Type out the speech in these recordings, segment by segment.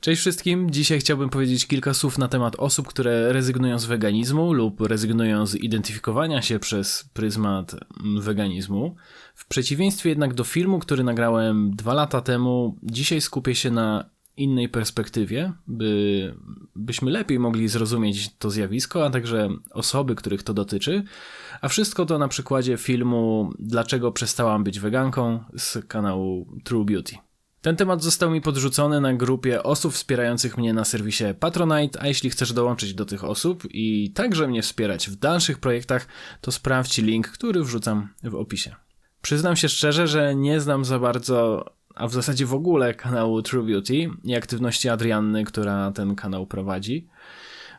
Cześć wszystkim. Dzisiaj chciałbym powiedzieć kilka słów na temat osób, które rezygnują z weganizmu lub rezygnują z identyfikowania się przez pryzmat weganizmu. W przeciwieństwie jednak do filmu, który nagrałem dwa lata temu, dzisiaj skupię się na innej perspektywie, by, byśmy lepiej mogli zrozumieć to zjawisko, a także osoby, których to dotyczy. A wszystko to na przykładzie filmu Dlaczego przestałam być weganką z kanału True Beauty. Ten temat został mi podrzucony na grupie osób wspierających mnie na serwisie Patronite, a jeśli chcesz dołączyć do tych osób i także mnie wspierać w dalszych projektach, to sprawdź link, który wrzucam w opisie. Przyznam się szczerze, że nie znam za bardzo, a w zasadzie w ogóle kanału True Beauty i aktywności Adrianny, która ten kanał prowadzi.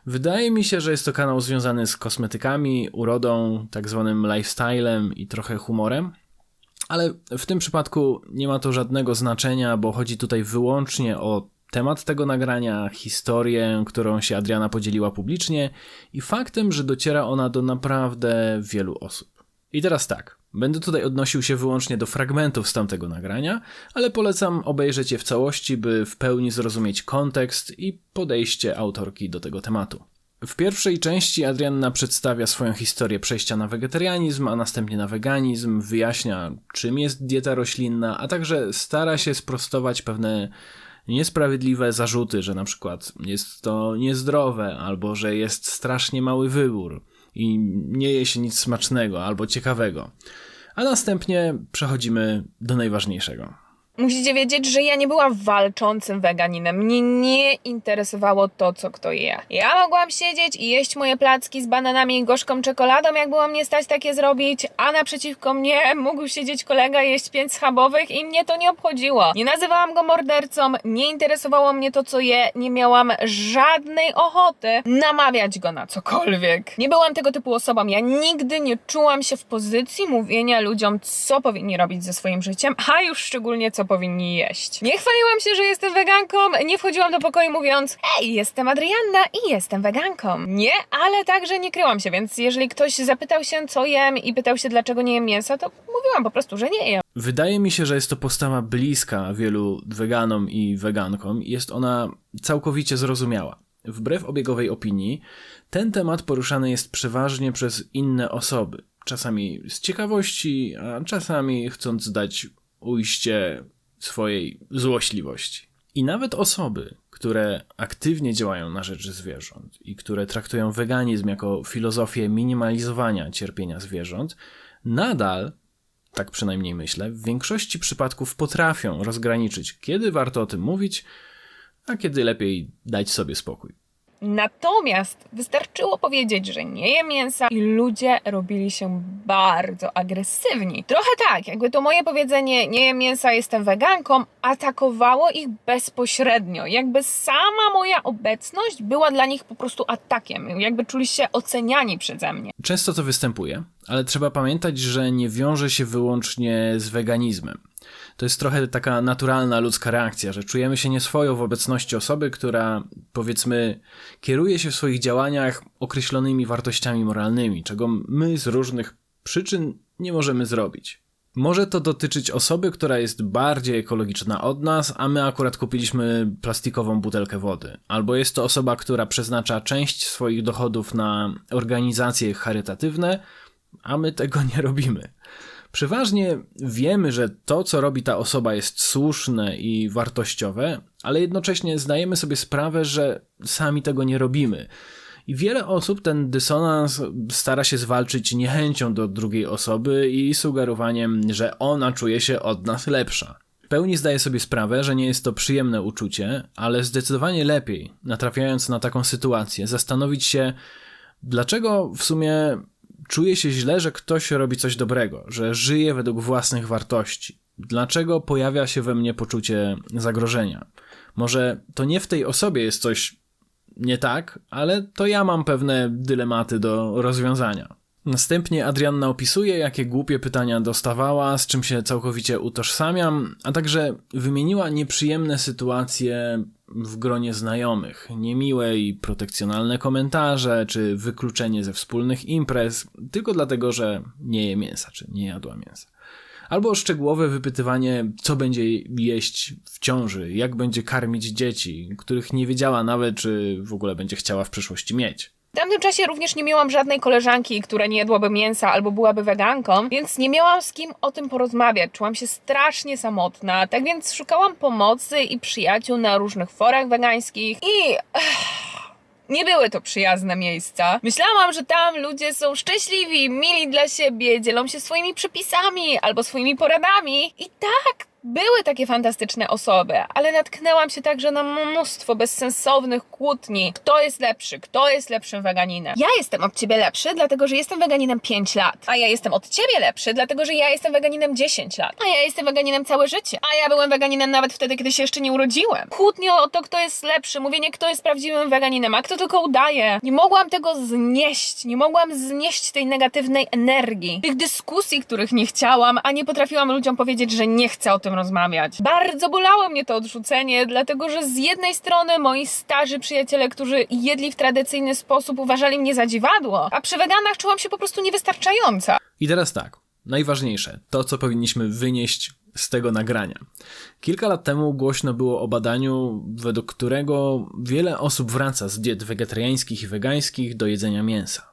Wydaje mi się, że jest to kanał związany z kosmetykami, urodą, tak zwanym lifestylem i trochę humorem. Ale w tym przypadku nie ma to żadnego znaczenia, bo chodzi tutaj wyłącznie o temat tego nagrania, historię, którą się Adriana podzieliła publicznie i faktem, że dociera ona do naprawdę wielu osób. I teraz tak, będę tutaj odnosił się wyłącznie do fragmentów z tamtego nagrania, ale polecam obejrzeć je w całości, by w pełni zrozumieć kontekst i podejście autorki do tego tematu. W pierwszej części Adrianna przedstawia swoją historię przejścia na wegetarianizm, a następnie na weganizm, wyjaśnia czym jest dieta roślinna, a także stara się sprostować pewne niesprawiedliwe zarzuty, że na przykład jest to niezdrowe, albo że jest strasznie mały wybór i nie je się nic smacznego albo ciekawego. A następnie przechodzimy do najważniejszego. Musicie wiedzieć, że ja nie byłam walczącym weganinem. Mnie nie interesowało to, co kto je. Ja mogłam siedzieć i jeść moje placki z bananami i gorzką czekoladą, jak było mnie stać takie zrobić, a naprzeciwko mnie mógł siedzieć kolega jeść pięć schabowych i mnie to nie obchodziło. Nie nazywałam go mordercą, nie interesowało mnie to, co je, nie miałam żadnej ochoty namawiać go na cokolwiek. Nie byłam tego typu osobą. Ja nigdy nie czułam się w pozycji mówienia ludziom, co powinni robić ze swoim życiem, a już szczególnie co powinni jeść. Nie chwaliłam się, że jestem weganką, nie wchodziłam do pokoju mówiąc hej, jestem Adrianna i jestem weganką. Nie, ale także nie kryłam się, więc jeżeli ktoś zapytał się, co jem i pytał się, dlaczego nie jem mięsa, to mówiłam po prostu, że nie jem. Wydaje mi się, że jest to postawa bliska wielu weganom i wegankom i jest ona całkowicie zrozumiała. Wbrew obiegowej opinii, ten temat poruszany jest przeważnie przez inne osoby. Czasami z ciekawości, a czasami chcąc dać ujście swojej złośliwości. I nawet osoby, które aktywnie działają na rzecz zwierząt i które traktują weganizm jako filozofię minimalizowania cierpienia zwierząt, nadal, tak przynajmniej myślę, w większości przypadków potrafią rozgraniczyć, kiedy warto o tym mówić, a kiedy lepiej dać sobie spokój. Natomiast wystarczyło powiedzieć, że nie je mięsa i ludzie robili się bardzo agresywni. Trochę tak, jakby to moje powiedzenie nie jem mięsa, jestem weganką, atakowało ich bezpośrednio. Jakby sama moja obecność była dla nich po prostu atakiem. Jakby czuli się oceniani przeze mnie. Często to występuje, ale trzeba pamiętać, że nie wiąże się wyłącznie z weganizmem. To jest trochę taka naturalna ludzka reakcja, że czujemy się nieswojo w obecności osoby, która powiedzmy kieruje się w swoich działaniach określonymi wartościami moralnymi, czego my z różnych przyczyn nie możemy zrobić. Może to dotyczyć osoby, która jest bardziej ekologiczna od nas, a my akurat kupiliśmy plastikową butelkę wody. Albo jest to osoba, która przeznacza część swoich dochodów na organizacje charytatywne, a my tego nie robimy. Przeważnie wiemy, że to, co robi ta osoba, jest słuszne i wartościowe, ale jednocześnie zdajemy sobie sprawę, że sami tego nie robimy. I wiele osób ten dysonans stara się zwalczyć niechęcią do drugiej osoby i sugerowaniem, że ona czuje się od nas lepsza. W pełni zdaję sobie sprawę, że nie jest to przyjemne uczucie, ale zdecydowanie lepiej, natrafiając na taką sytuację, zastanowić się, dlaczego w sumie czuję się źle, że ktoś robi coś dobrego, że żyje według własnych wartości. Dlaczego pojawia się we mnie poczucie zagrożenia? Może to nie w tej osobie jest coś nie tak, ale to ja mam pewne dylematy do rozwiązania. Następnie Adrianna opisuje, jakie głupie pytania dostawała, z czym się całkowicie utożsamiam, a także wymieniła nieprzyjemne sytuacje w gronie znajomych, niemiłe i protekcjonalne komentarze, czy wykluczenie ze wspólnych imprez, tylko dlatego, że nie je mięsa, czy nie jadła mięsa. Albo szczegółowe wypytywanie, co będzie jeść w ciąży, jak będzie karmić dzieci, których nie wiedziała nawet, czy w ogóle będzie chciała w przyszłości mieć. W tamtym czasie również nie miałam żadnej koleżanki, która nie jadłaby mięsa albo byłaby weganką, więc nie miałam z kim o tym porozmawiać. Czułam się strasznie samotna, tak więc szukałam pomocy i przyjaciół na różnych forach wegańskich i... Nie były to przyjazne miejsca. Myślałam, że tam ludzie są szczęśliwi, mili dla siebie, dzielą się swoimi przepisami albo swoimi poradami. I tak, były takie fantastyczne osoby, ale natknęłam się także na mnóstwo bezsensownych kłótni. Kto jest lepszy? Kto jest lepszym weganinem? Ja jestem od ciebie lepszy, dlatego że jestem weganinem 5 lat. A ja jestem od ciebie lepszy, dlatego że ja jestem weganinem 10 lat. A ja jestem weganinem całe życie. A ja byłem weganinem nawet wtedy, kiedy się jeszcze nie urodziłem. Kłótnie o to, kto jest lepszy, mówienie, kto jest prawdziwym weganinem, a kto tylko udaje. Nie mogłam tego znieść. Nie mogłam znieść tej negatywnej energii. Tych dyskusji, których nie chciałam, a nie potrafiłam ludziom powiedzieć, że nie chcę o tym rozmawiać. Bardzo bolało mnie to odrzucenie, dlatego że z jednej strony moi starzy przyjaciele, którzy jedli w tradycyjny sposób, uważali mnie za dziwadło, a przy weganach czułam się po prostu niewystarczająca. I teraz tak, najważniejsze, to co powinniśmy wynieść z tego nagrania. Kilka lat temu głośno było o badaniu, według którego wiele osób wraca z diet wegetariańskich i wegańskich do jedzenia mięsa.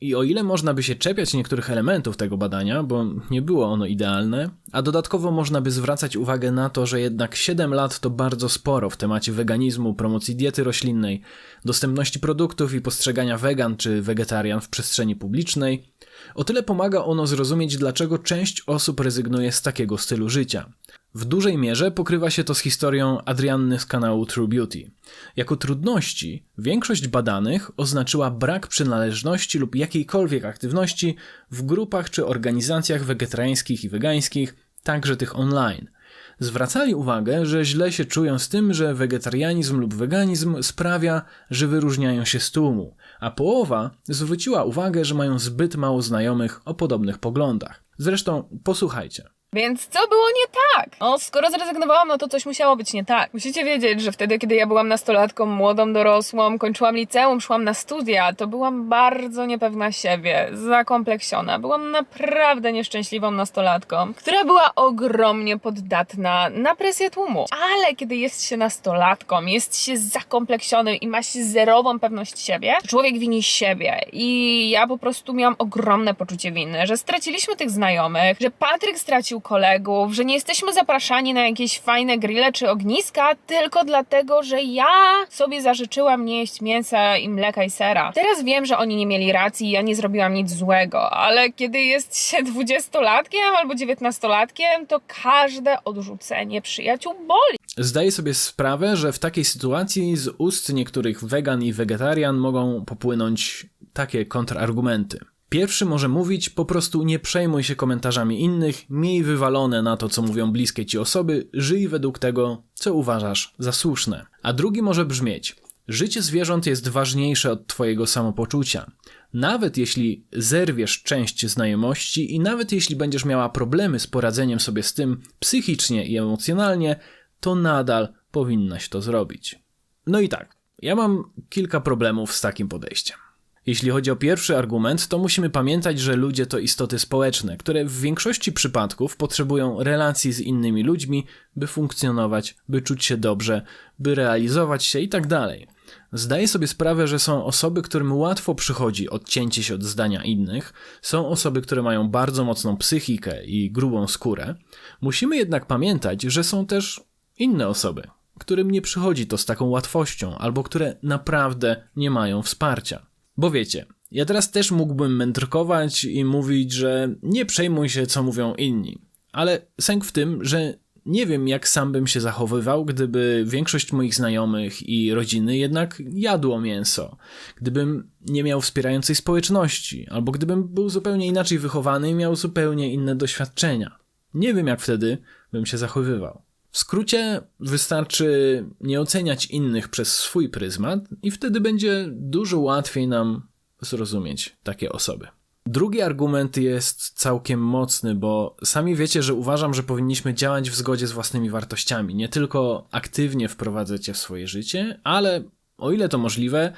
I o ile można by się czepiać niektórych elementów tego badania, bo nie było ono idealne, a dodatkowo można by zwracać uwagę na to, że jednak 7 lat to bardzo sporo w temacie weganizmu, promocji diety roślinnej, dostępności produktów i postrzegania wegan czy wegetarian w przestrzeni publicznej, o tyle pomaga ono zrozumieć, dlaczego część osób rezygnuje z takiego stylu życia. W dużej mierze pokrywa się to z historią Adrianny z kanału True Beauty. Jako trudności większość badanych oznaczyła brak przynależności lub jakiejkolwiek aktywności w grupach czy organizacjach wegetariańskich i wegańskich, także tych online. Zwracali uwagę, że źle się czują z tym, że wegetarianizm lub weganizm sprawia, że wyróżniają się z tłumu, a połowa zwróciła uwagę, że mają zbyt mało znajomych o podobnych poglądach. Zresztą posłuchajcie. Więc co było nie tak? No, skoro zrezygnowałam, no to coś musiało być nie tak. Musicie wiedzieć, że wtedy, kiedy ja byłam nastolatką, młodą, dorosłą, kończyłam liceum, szłam na studia, to byłam bardzo niepewna siebie, zakompleksiona. Byłam naprawdę nieszczęśliwą nastolatką, która była ogromnie poddatna na presję tłumu. Ale kiedy jest się nastolatką, jest się zakompleksionym i ma się zerową pewność siebie, człowiek wini siebie. I ja po prostu miałam ogromne poczucie winy, że straciliśmy tych znajomych, że Patryk stracił kolegów, że nie jesteśmy zapraszani na jakieś fajne grille czy ogniska, tylko dlatego, że ja sobie zażyczyłam nie jeść mięsa i mleka i sera. Teraz wiem, że oni nie mieli racji i ja nie zrobiłam nic złego, ale kiedy jest się dwudziestolatkiem albo dziewiętnastolatkiem, to każde odrzucenie przyjaciół boli. Zdaję sobie sprawę, że w takiej sytuacji z ust niektórych wegan i wegetarian mogą popłynąć takie kontrargumenty. Pierwszy może mówić po prostu nie przejmuj się komentarzami innych, miej wywalone na to, co mówią bliskie ci osoby, żyj według tego, co uważasz za słuszne. A drugi może brzmieć: życie zwierząt jest ważniejsze od twojego samopoczucia. Nawet jeśli zerwiesz część znajomości i nawet jeśli będziesz miała problemy z poradzeniem sobie z tym psychicznie i emocjonalnie, to nadal powinnaś to zrobić. No i tak, ja mam kilka problemów z takim podejściem. Jeśli chodzi o pierwszy argument, to musimy pamiętać, że ludzie to istoty społeczne, które w większości przypadków potrzebują relacji z innymi ludźmi, by funkcjonować, by czuć się dobrze, by realizować się itd. Tak Zdaję sobie sprawę, że są osoby, którym łatwo przychodzi odcięcie się od zdania innych, są osoby, które mają bardzo mocną psychikę i grubą skórę. Musimy jednak pamiętać, że są też inne osoby, którym nie przychodzi to z taką łatwością, albo które naprawdę nie mają wsparcia. Bo wiecie, ja teraz też mógłbym mędrkować i mówić, że nie przejmuj się, co mówią inni. Ale sęk w tym, że nie wiem, jak sam bym się zachowywał, gdyby większość moich znajomych i rodziny jednak jadło mięso, gdybym nie miał wspierającej społeczności, albo gdybym był zupełnie inaczej wychowany i miał zupełnie inne doświadczenia. Nie wiem, jak wtedy bym się zachowywał. W skrócie, wystarczy nie oceniać innych przez swój pryzmat, i wtedy będzie dużo łatwiej nam zrozumieć takie osoby. Drugi argument jest całkiem mocny, bo sami wiecie, że uważam, że powinniśmy działać w zgodzie z własnymi wartościami. Nie tylko aktywnie wprowadzać je w swoje życie, ale o ile to możliwe,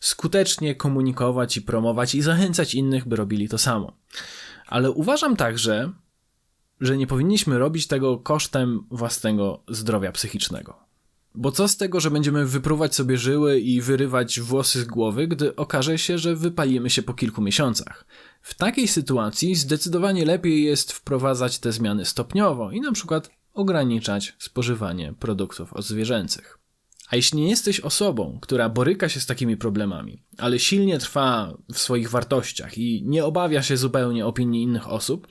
skutecznie komunikować i promować i zachęcać innych, by robili to samo. Ale uważam także, że nie powinniśmy robić tego kosztem własnego zdrowia psychicznego. Bo co z tego, że będziemy wypruwać sobie żyły i wyrywać włosy z głowy, gdy okaże się, że wypalimy się po kilku miesiącach? W takiej sytuacji zdecydowanie lepiej jest wprowadzać te zmiany stopniowo i na przykład ograniczać spożywanie produktów odzwierzęcych. A jeśli nie jesteś osobą, która boryka się z takimi problemami, ale silnie trwa w swoich wartościach i nie obawia się zupełnie opinii innych osób,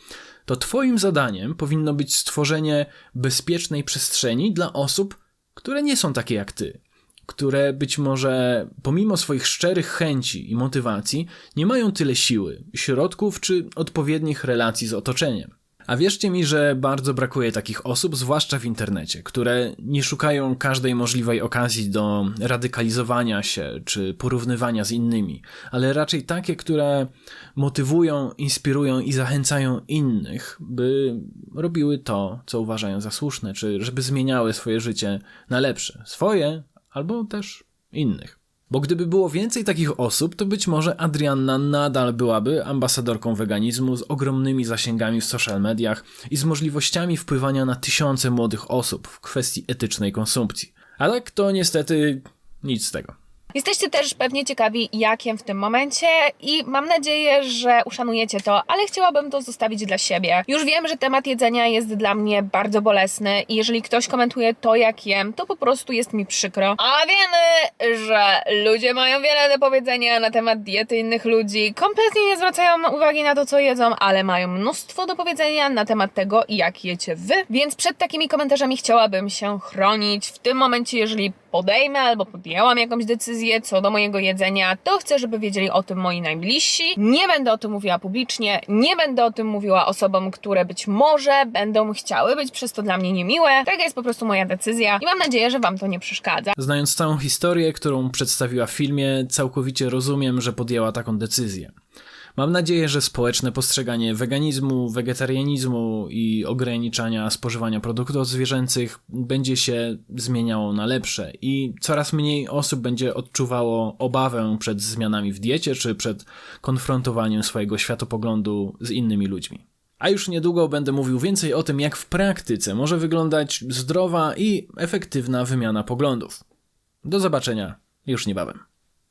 to Twoim zadaniem powinno być stworzenie bezpiecznej przestrzeni dla osób, które nie są takie jak Ty, które być może pomimo swoich szczerych chęci i motywacji nie mają tyle siły, środków czy odpowiednich relacji z otoczeniem. A wierzcie mi, że bardzo brakuje takich osób, zwłaszcza w internecie, które nie szukają każdej możliwej okazji do radykalizowania się czy porównywania z innymi, ale raczej takie, które motywują, inspirują i zachęcają innych, by robiły to, co uważają za słuszne, czy żeby zmieniały swoje życie na lepsze. Swoje albo też innych. Bo gdyby było więcej takich osób, to być może Adrianna nadal byłaby ambasadorką weganizmu z ogromnymi zasięgami w social mediach i z możliwościami wpływania na tysiące młodych osób w kwestii etycznej konsumpcji. A tak to niestety nic z tego. Jesteście też pewnie ciekawi, jak jem w tym momencie i mam nadzieję, że uszanujecie to, ale chciałabym to zostawić dla siebie. Już wiem, że temat jedzenia jest dla mnie bardzo bolesny i jeżeli ktoś komentuje to, jak jem, to po prostu jest mi przykro. A wiemy, że ludzie mają wiele do powiedzenia na temat diety innych ludzi, kompletnie nie zwracają uwagi na to, co jedzą, ale mają mnóstwo do powiedzenia na temat tego, jak jecie wy. Więc przed takimi komentarzami chciałabym się chronić. W tym momencie, jeżeli podejmę albo podjęłam jakąś co do mojego jedzenia, to chcę, żeby wiedzieli o tym moi najbliżsi. Nie będę o tym mówiła publicznie, nie będę o tym mówiła osobom, które być może będą chciały być przez to dla mnie niemiłe. Taka jest po prostu moja decyzja i mam nadzieję, że Wam to nie przeszkadza. Znając całą historię, którą przedstawiła w filmie, całkowicie rozumiem, że podjęła taką decyzję. Mam nadzieję, że społeczne postrzeganie weganizmu, wegetarianizmu i ograniczania spożywania produktów zwierzęcych będzie się zmieniało na lepsze i coraz mniej osób będzie odczuwało obawę przed zmianami w diecie czy przed konfrontowaniem swojego światopoglądu z innymi ludźmi. A już niedługo będę mówił więcej o tym, jak w praktyce może wyglądać zdrowa i efektywna wymiana poglądów. Do zobaczenia już niebawem.